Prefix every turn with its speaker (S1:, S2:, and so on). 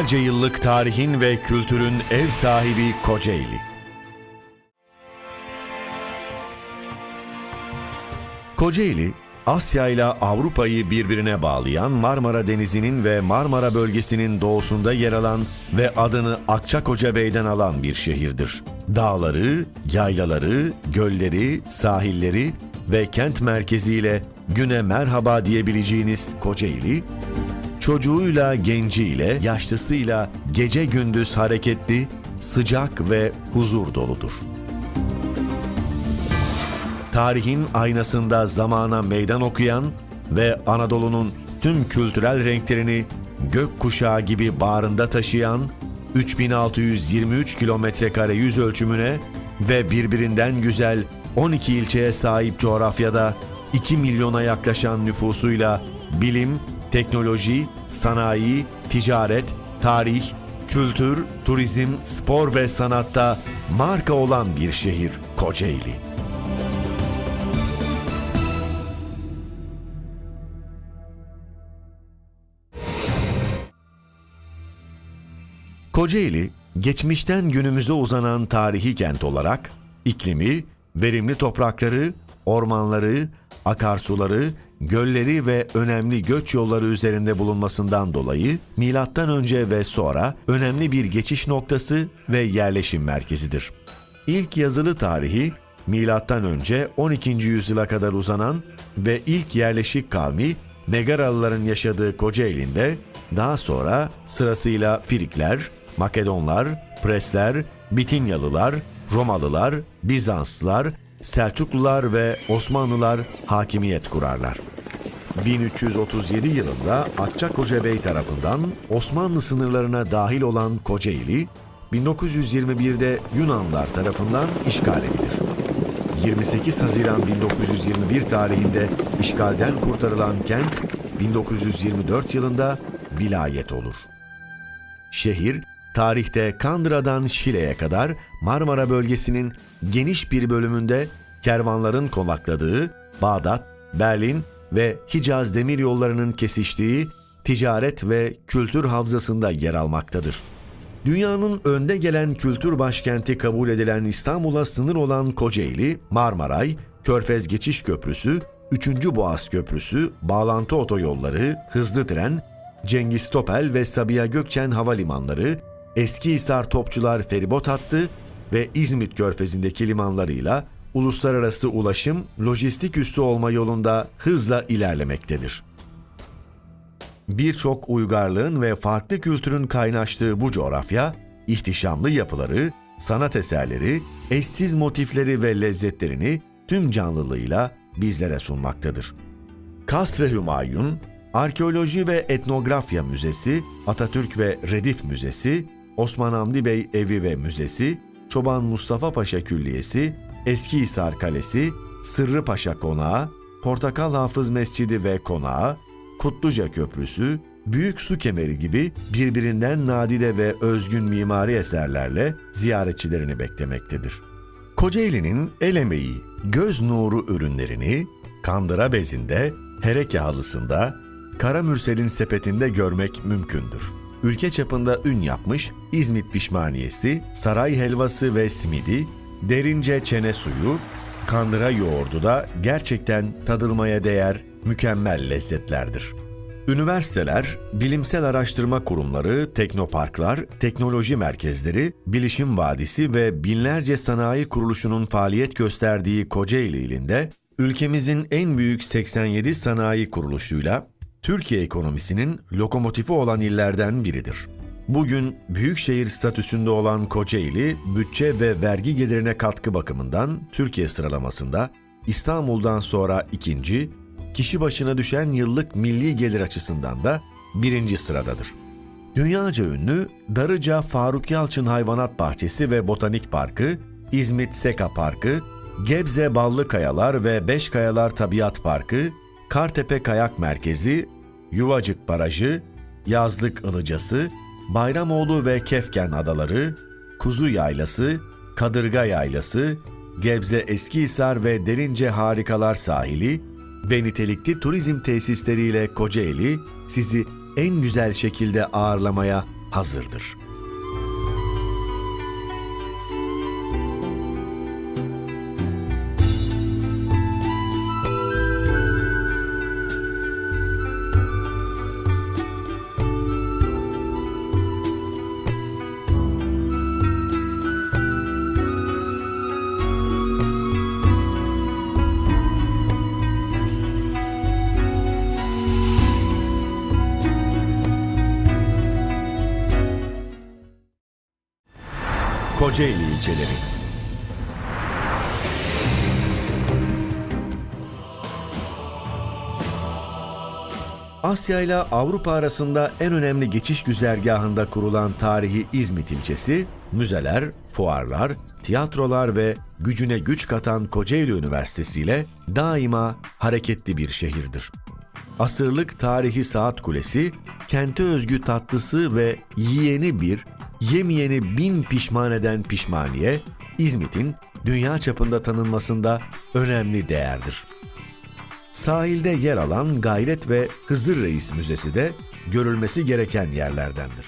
S1: Binlerce yıllık tarihin ve kültürün ev sahibi Kocaeli. Kocaeli, Asya ile Avrupa'yı birbirine bağlayan Marmara Denizi'nin ve Marmara bölgesinin doğusunda yer alan ve adını Akçakoca Bey'den alan bir şehirdir. Dağları, yaylaları, gölleri, sahilleri ve kent merkeziyle güne merhaba diyebileceğiniz Kocaeli, çocuğuyla, genciyle, yaşlısıyla gece gündüz hareketli, sıcak ve huzur doludur. Tarihin aynasında zamana meydan okuyan ve Anadolu'nun tüm kültürel renklerini gökkuşağı gibi bağrında taşıyan 3623 kilometre kare yüz ölçümüne ve birbirinden güzel 12 ilçeye sahip coğrafyada 2 milyona yaklaşan nüfusuyla bilim, teknoloji, sanayi, ticaret, tarih, kültür, turizm, spor ve sanatta marka olan bir şehir Kocaeli. Kocaeli, geçmişten günümüze uzanan tarihi kent olarak iklimi, verimli toprakları, ormanları, akarsuları, gölleri ve önemli göç yolları üzerinde bulunmasından dolayı milattan önce ve sonra önemli bir geçiş noktası ve yerleşim merkezidir. İlk yazılı tarihi milattan önce 12. yüzyıla kadar uzanan ve ilk yerleşik kavmi Megaralıların yaşadığı Kocaeli'nde daha sonra sırasıyla Firikler, Makedonlar, Presler, Bitinyalılar, Romalılar, Bizanslılar, Selçuklular ve Osmanlılar hakimiyet kurarlar. 1337 yılında Akçakoca Bey tarafından Osmanlı sınırlarına dahil olan Kocaeli, 1921'de Yunanlar tarafından işgal edilir. 28 Haziran 1921 tarihinde işgalden kurtarılan kent 1924 yılında vilayet olur. Şehir, tarihte Kandıra'dan Şile'ye kadar Marmara bölgesinin geniş bir bölümünde kervanların konakladığı Bağdat, Berlin ve Hicaz demir yollarının kesiştiği ticaret ve kültür havzasında yer almaktadır. Dünyanın önde gelen kültür başkenti kabul edilen İstanbul'a sınır olan Kocaeli, Marmaray, Körfez Geçiş Köprüsü, 3. Boğaz Köprüsü, bağlantı otoyolları, hızlı tren, Cengiz Topel ve Sabiha Gökçen havalimanları, Eskihisar Topçular feribot hattı ve İzmit Körfezi'ndeki limanlarıyla uluslararası ulaşım, lojistik üssü olma yolunda hızla ilerlemektedir. Birçok uygarlığın ve farklı kültürün kaynaştığı bu coğrafya, ihtişamlı yapıları, sanat eserleri, eşsiz motifleri ve lezzetlerini tüm canlılığıyla bizlere sunmaktadır. Kasr-ı Hümayun, Arkeoloji ve Etnografya Müzesi, Atatürk ve Redif Müzesi, Osman Hamdi Bey Evi ve Müzesi, Çoban Mustafa Paşa Külliyesi, Eskihisar Kalesi, Sırrı Paşa Konağı, Portakal Hafız Mescidi ve Konağı, Kutluca Köprüsü, Büyük Su Kemeri gibi birbirinden nadide ve özgün mimari eserlerle ziyaretçilerini beklemektedir. Kocaeli'nin el emeği, göz nuru ürünlerini kandıra bezinde, hereke halısında, kara mürselin sepetinde görmek mümkündür. Ülke çapında ün yapmış İzmit pişmaniyesi, saray helvası ve simidi, derince çene suyu, kandıra yoğurdu da gerçekten tadılmaya değer mükemmel lezzetlerdir. Üniversiteler, bilimsel araştırma kurumları, teknoparklar, teknoloji merkezleri, bilişim vadisi ve binlerce sanayi kuruluşunun faaliyet gösterdiği Kocaeli ilinde, ülkemizin en büyük 87 sanayi kuruluşuyla Türkiye ekonomisinin lokomotifi olan illerden biridir. Bugün büyükşehir statüsünde olan Kocaeli, bütçe ve vergi gelirine katkı bakımından Türkiye sıralamasında İstanbul'dan sonra ikinci, kişi başına düşen yıllık milli gelir açısından da birinci sıradadır. Dünyaca ünlü Darıca Faruk Yalçın Hayvanat Bahçesi ve Botanik Parkı, İzmit Seka Parkı, Gebze Ballı Kayalar ve Beş Kayalar Tabiat Parkı, Kartepe Kayak Merkezi, Yuvacık Barajı, Yazlık Ilıcası, Bayramoğlu ve Kefken Adaları, Kuzu Yaylası, Kadırga Yaylası, Gebze Eskihisar ve Derince Harikalar Sahili ve nitelikli turizm tesisleriyle Kocaeli sizi en güzel şekilde ağırlamaya hazırdır. Kocaeli ilçeleri. Asya ile Avrupa arasında en önemli geçiş güzergahında kurulan tarihi İzmit ilçesi, müzeler, fuarlar, tiyatrolar ve gücüne güç katan Kocaeli Üniversitesi ile daima hareketli bir şehirdir. Asırlık tarihi saat kulesi, kente özgü tatlısı ve yiyeni bir, yemeyeni bin pişman eden pişmaniye, İzmit'in dünya çapında tanınmasında önemli değerdir. Sahilde yer alan Gayret ve Hızır Reis Müzesi de görülmesi gereken yerlerdendir.